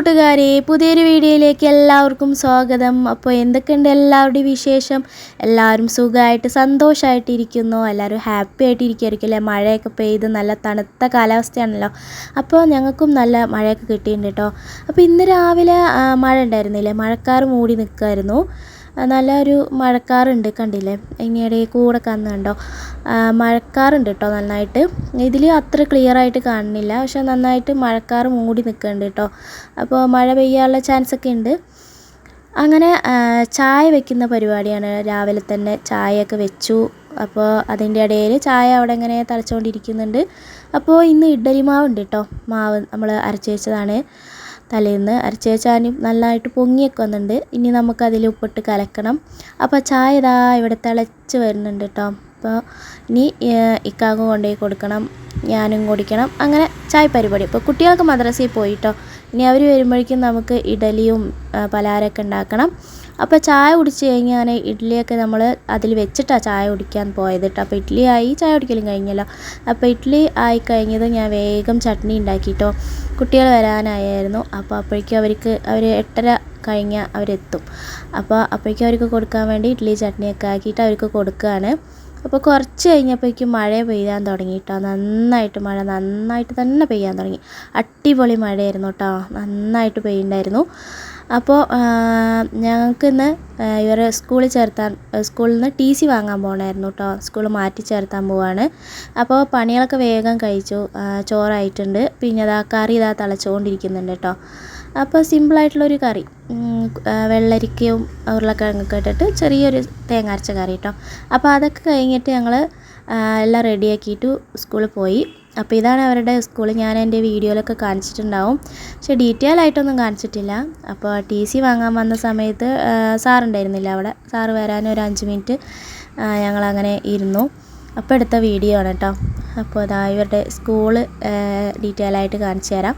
കൂട്ടുകാരെ പുതിയൊരു വീഡിയോയിലേക്ക് എല്ലാവർക്കും സ്വാഗതം. അപ്പോൾ എന്തൊക്കെയുണ്ട് എല്ലാവരുടെയും വിശേഷം? എല്ലാവരും സുഖമായിട്ട് സന്തോഷമായിട്ടിരിക്കുന്നു. എല്ലാവരും ഹാപ്പി ആയിട്ടിരിക്കുമായിരിക്കും അല്ലേ? മഴയൊക്കെ പെയ്ത് നല്ല തണുത്ത കാലാവസ്ഥയാണല്ലോ. അപ്പോൾ ഞങ്ങൾക്കും നല്ല മഴയൊക്കെ കിട്ടിയിട്ടുണ്ട് കേട്ടോ. അപ്പോൾ ഇന്ന് രാവിലെ മഴ ഉണ്ടായിരുന്നില്ലേ? മഴക്കാർ മൂടി നിൽക്കുമായിരുന്നു. നല്ലൊരു മഴക്കാറുണ്ട് കണ്ടില്ലേ? ഇനിയുടെ കൂടെ കന്നുണ്ടോ മഴക്കാറുണ്ട് കേട്ടോ നന്നായിട്ട്. ഇതിൽ അത്ര ക്ലിയർ ആയിട്ട് കാണുന്നില്ല. പക്ഷേ നന്നായിട്ട് മഴക്കാറ് മൂടി നിൽക്കുന്നുണ്ട് കേട്ടോ. അപ്പോൾ മഴ പെയ്യാനുള്ള ചാൻസ് ഒക്കെ ഉണ്ട്. അങ്ങനെ ചായ വെക്കുന്ന പരിപാടിയാണ്. രാവിലെ തന്നെ ചായയൊക്കെ വെച്ചു. അപ്പോൾ അതിന്റെ ഇടയിൽ ചായ അവിടെ ഇങ്ങനെ തളച്ചുകൊണ്ടിരിക്കുന്നുണ്ട് അപ്പോൾ ഇന്ന് ഇഡ്ഡലി മാവുണ്ട് കേട്ടോ. മാവ് നമ്മൾ അരച്ച് വെച്ചതാണ്. തലേന്ന് അരച്ച് വെച്ചാൽ നല്ലതായിട്ട് പൊങ്ങിയൊക്കെ വന്നിട്ടുണ്ട് ഇനി നമുക്കതിൽ ഉപ്പിട്ട് കലക്കണം. അപ്പോൾ ചായ ഇതാ ഇവിടെ തിളച്ച് വരുന്നുണ്ട് കേട്ടോ അപ്പോൾ ഇനി ഇക്കാക്കും കൊണ്ടുപോയി കൊടുക്കണം. ഞാനും കുടിക്കണം. അങ്ങനെ ചായ പരിപാടി. അപ്പോൾ കുട്ടികൾക്ക് മദ്രസയിൽ പോയിട്ടോ ഇനി അവർ വരുമ്പോഴേക്കും നമുക്ക് ഇഡലിയും പലഹാരമൊക്കെ ഉണ്ടാക്കണം. അപ്പോൾ ചായ കുടിച്ച് കഴിഞ്ഞാൽ ഇഡ്ഡലിയൊക്കെ നമ്മൾ അതിൽ വെച്ചിട്ടാണ് ചായ കുടിക്കാൻ പോയത് കേട്ടോ അപ്പോൾ ഇഡ്ഡലി ആയി ചായ കുടിക്കലും കഴിഞ്ഞല്ലോ. അപ്പോൾ ഇഡ്ഡലി ആയി കഴിഞ്ഞത് ഞാൻ വേഗം ചട്നി ഉണ്ടാക്കിയിട്ടോ കുട്ടികൾ വരാനായിരുന്നു അപ്പോൾ അപ്പോഴേക്കും അവർക്ക് അവർ എട്ടര കഴിഞ്ഞാൽ അവരെത്തും. അപ്പോൾ അപ്പോഴേക്കും അവർക്ക് കൊടുക്കാൻ വേണ്ടി ഇഡ്ഡലി ചട്നിയൊക്കെ ആക്കിയിട്ട് അവർക്ക് കൊടുക്കുകയാണ് അപ്പോൾ കുറച്ച് കഴിഞ്ഞപ്പോഴേക്കും മഴ പെയ്യാൻ തുടങ്ങി കേട്ടോ നന്നായിട്ട് മഴ നന്നായിട്ട് തന്നെ പെയ്യാൻ തുടങ്ങി. അടിപൊളി മഴയായിരുന്നു കേട്ടോ നന്നായിട്ട് പെയ്യുണ്ടായിരുന്നു അപ്പോൾ ഞങ്ങൾക്കിന്ന് ഇവരെ സ്കൂളിൽ ചേർത്താൻ സ്കൂളിൽ നിന്ന് ടി സി വാങ്ങാൻ പോകണമായിരുന്നു കേട്ടോ സ്കൂൾ മാറ്റി ചേർത്താൻ പോവാണ്. അപ്പോൾ പണികളൊക്കെ വേഗം കഴിച്ചു. ചോറായിട്ടുണ്ട്. പിന്നെ അതാ കറി ഇതാ തിളച്ചുകൊണ്ടിരിക്കുന്നുണ്ട് കേട്ടോ അപ്പോൾ സിമ്പിളായിട്ടുള്ളൊരു കറി. വെള്ളരിക്കയും ഉരുളക്കിഴങ്ങൊക്കെ ഇട്ടിട്ട് ചെറിയൊരു തേങ്ങ അരച്ച കറി കേട്ടോ അപ്പോൾ അതൊക്കെ കഴിഞ്ഞിട്ട് ഞങ്ങൾ എല്ലാം റെഡിയാക്കിയിട്ട് സ്കൂളിൽ പോയി. അപ്പോൾ ഇതാണ് അവരുടെ സ്കൂൾ ഞാൻ എന്റെ വീഡിയോയിലൊക്കെ കാണിച്ചിട്ടുണ്ടാവും. പക്ഷേ ഡീറ്റെയിൽ ആയിട്ടൊന്നും കാണിച്ചിട്ടില്ല. അപ്പോൾ ടി സി വാങ്ങാൻ വന്ന സമയത്ത് സാറുണ്ടായിരുന്നില്ല അവിടെ. സാറ് വരാൻ ഒരു അഞ്ച് മിനിറ്റ് ഞങ്ങളങ്ങനെ ഇരുന്നു. അപ്പോൾ എടുത്ത വീഡിയോ ആണ് കേട്ടോ അപ്പോൾ അതാ ഇവരുടെ സ്കൂൾ ഡീറ്റെയിൽ ആയിട്ട് കാണിച്ചു തരാം.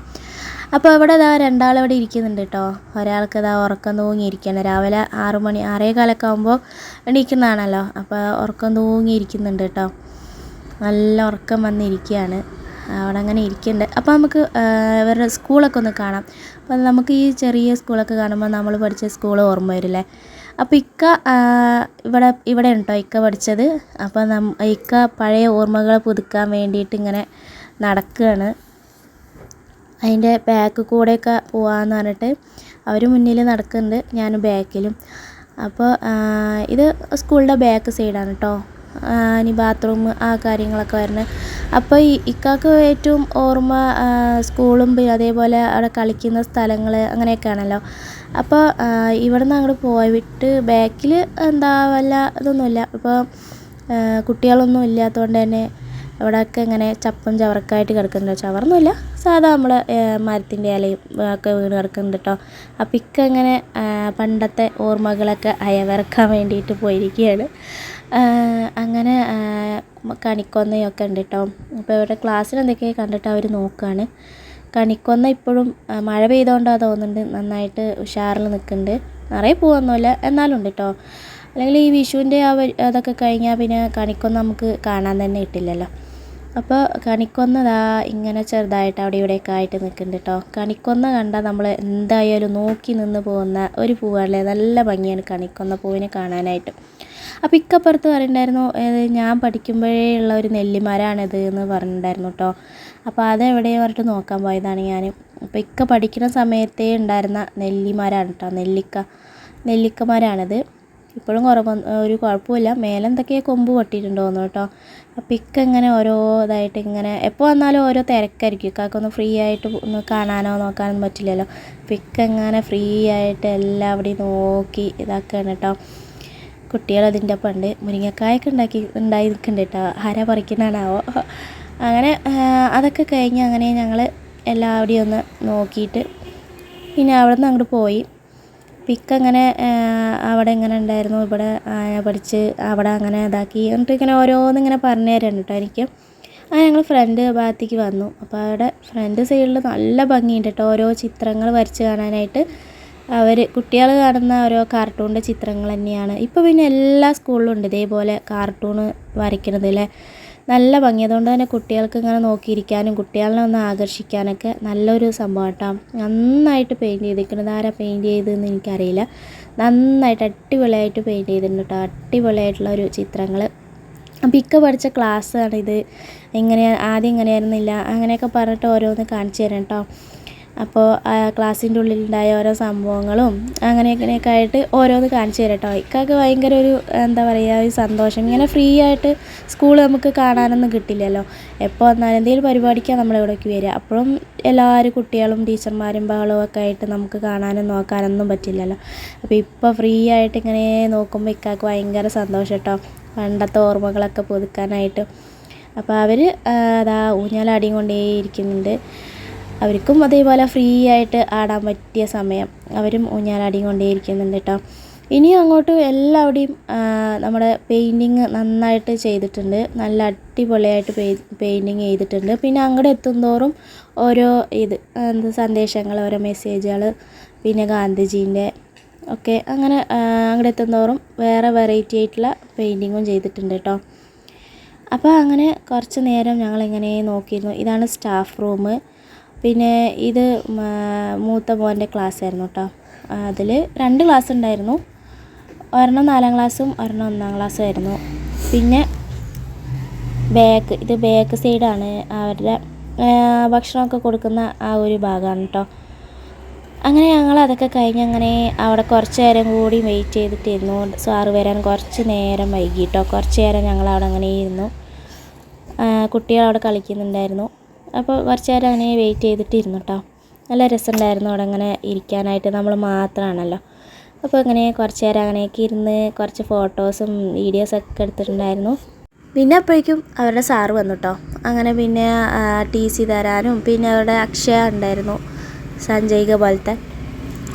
അപ്പോൾ ഇവിടെ ഇതാ രണ്ടാളിവിടെ ഇരിക്കുന്നുണ്ട് കേട്ടോ ഒരാൾക്ക് ഇതാ ഉറക്കം തൂങ്ങിയിരിക്കുകയാണ്. രാവിലെ ആറു മണി ആറേ കാലൊക്കെ ആകുമ്പോൾ എണീക്കുന്നതാണല്ലോ. അപ്പോൾ ഉറക്കം തൂങ്ങിയിരിക്കുന്നുണ്ട് കേട്ടോ നല്ല ഉറക്കം വന്നിരിക്കുകയാണ് അവിടെ അങ്ങനെ ഇരിക്കുന്നുണ്ട് അപ്പോൾ നമുക്ക് ഇവരുടെ സ്കൂളൊക്കെ ഒന്ന് കാണാം. അപ്പം നമുക്ക് ഈ ചെറിയ സ്കൂളൊക്കെ കാണുമ്പോൾ നമ്മൾ പഠിച്ച സ്കൂൾ ഓർമ്മ വരില്ലേ? അപ്പോൾ ഇക്ക ഇവിടെ ഇവിടെ ഉണ്ടോ? ഇക്ക പഠിച്ചത്. അപ്പോൾ നം ഇക്ക പഴയ ഓർമ്മകൾ പുതുക്കാൻ വേണ്ടിയിട്ട് ഇങ്ങനെ നടക്കുകയാണ് അതിന്റെ ബാക്ക് കൂടെയൊക്കെ പോവാന്ന് പറഞ്ഞിട്ട് അവർ മുന്നിൽ നടക്കുന്നുണ്ട്. ഞാൻ ബാക്കിലും അപ്പോൾ ഇത് സ്കൂളിന്റെ ബാക്ക് സൈഡാണ് കേട്ടോ ഇനി ബാത്റൂം ആ കാര്യങ്ങളൊക്കെ വരുന്നത്. അപ്പോൾ ഈ ഇക്കാക്ക് ഏറ്റവും ഓർമ്മ സ്കൂളും അതേപോലെ അവിടെ കളിക്കുന്ന സ്ഥലങ്ങൾ അങ്ങനെയൊക്കെയാണല്ലോ. അപ്പോൾ ഇവിടെ നിന്ന് അങ്ങോട്ട് പോയിട്ട് ബാക്കിൽ എന്താ വല്ല ഇതൊന്നുമില്ല. ഇപ്പോൾ കുട്ടികളൊന്നും ഇല്ലാത്തതുകൊണ്ട് തന്നെ ഇവിടെയൊക്കെ ഇങ്ങനെ ചപ്പും ചവറക്കായിട്ട് കിടക്കുന്നുണ്ട്. ചവറൊന്നുമില്ല സാധാ നമ്മളെ മരത്തിന്റെ ഇലയും ഒക്കെ വീണ് കിടക്കുന്നുണ്ട് കേട്ടോ അപ്പം ഇക്കങ്ങനെ പണ്ടത്തെ ഓർമ്മകളൊക്കെ അയവിറക്കാൻ വേണ്ടിയിട്ട് പോയിരിക്കുകയാണ് അങ്ങനെ കണിക്കൊന്നയൊക്കെ ഉണ്ട് കേട്ടോ അപ്പോൾ ഇവരുടെ ക്ലാസ്സിൽ എന്തൊക്കെയോ കണ്ടിട്ട് അവർ നോക്കുകയാണ് കണിക്കൊന്ന ഇപ്പോഴും മഴ പെയ്തുകൊണ്ടാണ് തോന്നുന്നുണ്ട്. നന്നായിട്ട് ഉഷാറിൽ നിൽക്കുന്നുണ്ട്. നിറയെ പൂവൊന്നുമില്ല. എന്നാലും ഉണ്ട് കേട്ടോ അല്ലെങ്കിൽ ഈ വിഷുവിന്റെ ആ അതൊക്കെ കഴിഞ്ഞാൽ പിന്നെ കണിക്കൊന്ന നമുക്ക് കാണാൻ തന്നെ കിട്ടില്ലല്ലോ. അപ്പോൾ കണിക്കൊന്ന ദാ ഇങ്ങനെ ചെറുതായിട്ട് അവിടെ ഇവിടെയൊക്കെ ആയിട്ട് നിൽക്കുന്നുണ്ട് കേട്ടോ കണിക്കൊന്ന കണ്ടാൽ നമ്മൾ എന്തായാലും നോക്കി നിന്ന് പോകുന്ന ഒരു പൂവാണല്ലേ? നല്ല ഭംഗിയാണ് കണിക്കൊന്ന പൂവിനെ കാണാനായിട്ട്. അപ്പോൾ ഇക്കപ്പുറത്ത് പറയുന്നുണ്ടായിരുന്നു ഏത് ഞാൻ പഠിക്കുമ്പോഴേ ഉള്ള ഒരു നെല്ലിമരാണിത് എന്ന് പറഞ്ഞിട്ടുണ്ടായിരുന്നു കേട്ടോ അപ്പോൾ അതെവിടെയും പറഞ്ഞിട്ട് നോക്കാൻ പോയതാണ് ഞാൻ അപ്പോൾ ഇക്ക പഠിക്കുന്ന സമയത്തേ ഉണ്ടായിരുന്ന നെല്ലിമരാണ് കേട്ടോ നെല്ലിക്ക നെല്ലിക്കമരാണിത്. ഇപ്പോഴും കുറവ് ഒരു കുഴപ്പമില്ല. മേലെന്തൊക്കെയോ കൊമ്പ് പൊട്ടിയിട്ടുണ്ട് തോന്നുന്നു കേട്ടോ അപ്പോൾ ഇക്ക ഇങ്ങനെ ഓരോ ഇതായിട്ട് ഇങ്ങനെ എപ്പോൾ വന്നാലും ഓരോ തിരക്കായിരിക്കും. ഇക്കാക്കൊന്ന് ഫ്രീ ആയിട്ട് ഒന്ന് കാണാനോ നോക്കാനോ പറ്റില്ലല്ലോ. അപ്പോൾ ഇക്ക ഇങ്ങനെ ഫ്രീ ആയിട്ട് എല്ലാവിടെയും നോക്കി ഇതാക്കുകയാണ് കേട്ടോ കുട്ടികൾ അതിന്റെ പണ്ട് മുരിങ്ങക്കായൊക്കെ ഉണ്ടാക്കി ഉണ്ടായി നിൽക്കുന്നുണ്ട് കേട്ടോ. ആരാ പറിക്കുന്നതാണാവോ? അങ്ങനെ ആ, അതൊക്കെ കഴിഞ്ഞ് അങ്ങനെ ഞങ്ങൾ എല്ലാവരുടെയും ഒന്ന് നോക്കിയിട്ട് പിന്നെ അവിടെ നിന്ന് അങ്ങോട്ട് പോയി. പിക്ക് അങ്ങനെ അവിടെ എങ്ങനെ ഉണ്ടായിരുന്നു? ഇവിടെ പഠിച്ച് അവിടെ അങ്ങനെ ഇതാക്കി. എന്നിട്ട് ഇങ്ങനെ ഓരോന്ന് ഇങ്ങനെ പറഞ്ഞു തരുന്നുണ്ട് കേട്ടോ എനിക്ക്. അങ്ങനെ ഞങ്ങൾ ഫ്രണ്ട് ഭാഗത്തേക്ക് വന്നു. അപ്പോൾ അവിടെ ഫ്രണ്ട് സൈഡിൽ നല്ല ഭംഗിയുണ്ട് കേട്ടോ. ഓരോ ചിത്രങ്ങൾ വരച്ച് കാണാനായിട്ട്. അവർ കുട്ടികൾ കാണുന്ന ഓരോ കാർട്ടൂണിന്റെ ചിത്രങ്ങൾ തന്നെയാണ്. ഇപ്പോൾ പിന്നെ എല്ലാ സ്കൂളിലും ഉണ്ട്. ഇതേപോലെ കാർട്ടൂണ് വരയ്ക്കുന്നത് അല്ലേ നല്ല ഭംഗി. അതുകൊണ്ട് തന്നെ കുട്ടികൾക്ക് ഇങ്ങനെ നോക്കിയിരിക്കാനും കുട്ടികളെ ഒന്ന് ആകർഷിക്കാനൊക്കെ നല്ലൊരു സംഭവം കേട്ടോ നന്നായിട്ട് പെയിന്റ് ചെയ്തിരിക്കുന്നത് ആരാ പെയിന്റ് ചെയ്തതെന്ന് എനിക്കറിയില്ല. നന്നായിട്ട് അടിപൊളിയായിട്ട് പെയിന്റ് ചെയ്തിട്ടുണ്ട് കേട്ടോ അടിപൊളിയായിട്ടുള്ള ഒരു ചിത്രങ്ങൾ അപ്പം ഇക്ക പഠിച്ച ക്ലാസ്സാണിത് ഇങ്ങനെ ആദ്യം ഇങ്ങനെയായിരുന്നില്ല അങ്ങനെയൊക്കെ പറഞ്ഞിട്ട് ഓരോന്ന് കാണിച്ചു തരാം കേട്ടോ അപ്പോൾ ക്ലാസ്സിന്റെ ഉള്ളിലുണ്ടായ ഓരോ സംഭവങ്ങളും അങ്ങനെ ഇങ്ങനെയൊക്കെ ആയിട്ട് ഓരോന്ന് കാണിച്ചു തരാം കേട്ടോ. ഇക്കൊക്കെ ഭയങ്കര ഒരു എന്താ പറയുക ഒരു സന്തോഷം. ഇങ്ങനെ ഫ്രീ ആയിട്ട് സ്കൂൾ നമുക്ക് കാണാനൊന്നും കിട്ടില്ലല്ലോ. എപ്പോൾ വന്നാലും എന്തെങ്കിലും പരിപാടിക്കാണ് നമ്മളിവിടേക്ക് വരിക. അപ്പോഴും എല്ലാവരും കുട്ടികളും ടീച്ചർമാരും ബഹളവും ഒക്കെ ആയിട്ട് നമുക്ക് കാണാനും നോക്കാനൊന്നും പറ്റില്ലല്ലോ. അപ്പോൾ ഇപ്പോൾ ഫ്രീ ആയിട്ട് ഇങ്ങനെ നോക്കുമ്പോൾ ഇക്കാക്ക് ഭയങ്കര സന്തോഷം കേട്ടോ. പണ്ടത്തെ ഓർമ്മകളൊക്കെ പുതുക്കാനായിട്ട്. അപ്പോൾ അവർ അതാ ഊഞ്ഞാലാടിയും കൊണ്ടേ ഇരിക്കുന്നുണ്ട് അവർക്കും അതേപോലെ ഫ്രീ ആയിട്ട് ആടാൻ പറ്റിയ സമയം അവരും ഊഞ്ഞാലാടിയും കൊണ്ടേയിരിക്കുന്നുണ്ട് കേട്ടോ ഇനിയും അങ്ങോട്ട് എല്ലാവിടെയും നമ്മുടെ പെയിന്റിങ് നന്നായിട്ട് ചെയ്തിട്ടുണ്ട്. നല്ല അടിപൊളിയായിട്ട് പെയ് പെയിന്റിങ് ചെയ്തിട്ടുണ്ട്. പിന്നെ അങ്ങോട്ട് എത്തുന്തോറും ഓരോ ഇത് എന്ത് സന്ദേശങ്ങൾ ഓരോ മെസ്സേജുകൾ പിന്നെ ഗാന്ധിജീന്റെ ഒക്കെ അങ്ങനെ അങ്ങോട്ട് എത്തുന്തോറും വേറെ വെറൈറ്റി ആയിട്ടുള്ള പെയിന്റിങ്ങും ചെയ്തിട്ടുണ്ട് കേട്ടോ അപ്പോൾ അങ്ങനെ കുറച്ച് നേരം ഞങ്ങളിങ്ങനെ നോക്കിയിരുന്നു. ഇതാണ് സ്റ്റാഫ് റൂം പിന്നെ ഇത് മൂത്ത മോന്റെ ക്ലാസ് ആയിരുന്നു കേട്ടോ അതിൽ രണ്ട് ക്ലാസ് ഉണ്ടായിരുന്നു ഒരെണ്ണം നാലാം ക്ലാസ്സും ഒരെണ്ണം ഒന്നാം ക്ലാസ്സും ആയിരുന്നു. പിന്നെ ബാക്ക് ഇത് ബാക്ക് സൈഡാണ് അവരുടെ ഭക്ഷണമൊക്കെ കൊടുക്കുന്ന ആ ഒരു ഭാഗമാണ് കേട്ടോ അങ്ങനെ ഞങ്ങൾ അതൊക്കെ കഴിഞ്ഞ് അങ്ങനെ അവിടെ കുറച്ച് നേരം കൂടി വെയിറ്റ് ചെയ്തിട്ടിരുന്നു. സാറ് വരാൻ കുറച്ച് നേരം വൈകിട്ടോ കുറച്ച് നേരം ഞങ്ങൾ അവിടെ അങ്ങനെ ഇരുന്നു. കുട്ടികൾ അവിടെ കളിക്കുന്നുണ്ടായിരുന്നു. അപ്പോൾ കുറച്ച് നേരം അങ്ങനെ വെയിറ്റ് ചെയ്തിട്ടിരുന്നു കേട്ടോ നല്ല രസമുണ്ടായിരുന്നു അവിടെ അങ്ങനെ ഇരിക്കാനായിട്ട്. നമ്മൾ മാത്രമാണല്ലോ. അപ്പോൾ അങ്ങനെ കുറച്ച് നേരം അങ്ങനെയൊക്കെ ഇരുന്ന് കുറച്ച് ഫോട്ടോസും വീഡിയോസൊക്കെ എടുത്തിട്ടുണ്ടായിരുന്നു. പിന്നെ അപ്പോഴേക്കും അവരുടെ സാറ് വന്നു കേട്ടോ അങ്ങനെ പിന്നെ ടി സി തരാനും പിന്നെ അവരുടെ അക്ഷയ ഉണ്ടായിരുന്നു സഞ്ജയിക പോലത്തെ.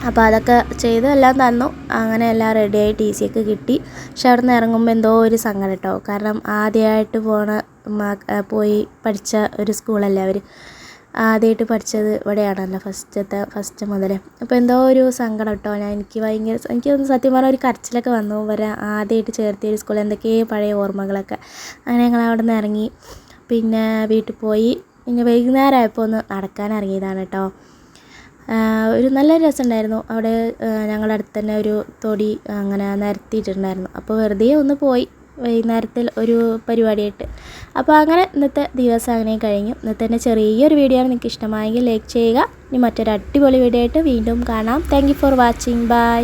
അപ്പോൾ അതൊക്കെ ചെയ്ത് എല്ലാം തന്നു. അങ്ങനെ എല്ലാം റെഡിയായി ടി ഒക്കെ കിട്ടി. പക്ഷെ അവിടെ നിന്ന് ഇറങ്ങുമ്പോൾ എന്തോ ഒരു സങ്കടം കേട്ടോ കാരണം ആദ്യമായിട്ട് പോണ പോയി പഠിച്ച ഒരു സ്കൂളല്ലേ അവർ ആദ്യമായിട്ട് പഠിച്ചത് ഇവിടെയാണല്ലോ ഫസ്റ്റത്തെ ഫസ്റ്റ് മുതൽ അപ്പോൾ എന്തോ ഒരു സങ്കടം കേട്ടോ. ഞാൻ എനിക്ക് ഭയങ്കര എനിക്ക് സത്യം പറഞ്ഞാൽ ഒരു കരച്ചിലൊക്കെ വന്നു. വരെ ആദ്യമായിട്ട് ചേർത്തിയ ഒരു സ്കൂളിൽ എന്തൊക്കെയോ പഴയ ഓർമ്മകളൊക്കെ. അങ്ങനെ ഞങ്ങൾ അവിടെ നിന്ന് ഇറങ്ങി. പിന്നെ വീട്ടിൽ പോയി. പിന്നെ വൈകുന്നേരം ആയപ്പോൾ ഒന്ന് നടക്കാൻ ഇറങ്ങിയതാണ് കേട്ടോ. ഒരു നല്ല രസം ഉണ്ടായിരുന്നു അവിടെ ഞങ്ങളുടെ അടുത്ത് തന്നെ ഒരു തൊടി അങ്ങനെ നിരത്തിയിട്ടുണ്ടായിരുന്നു. അപ്പോൾ വെറുതെ ഒന്ന് പോയി. വൈകുന്നേരത്തിൽ ഒരു പരിപാടിയായിട്ട്. അപ്പോൾ അങ്ങനെ ഇന്നത്തെ ദിവസം അങ്ങനെ കഴിഞ്ഞു. ഇന്നത്തെ തന്നെ ചെറിയൊരു വീഡിയോ ആണ് നിങ്ങൾക്ക് ഇഷ്ടമായെങ്കിൽ ലൈക്ക് ചെയ്യുക. ഇനി മറ്റൊരു അടിപൊളി വീഡിയോ ആയിട്ട് വീണ്ടും കാണാം. Thank for watching bye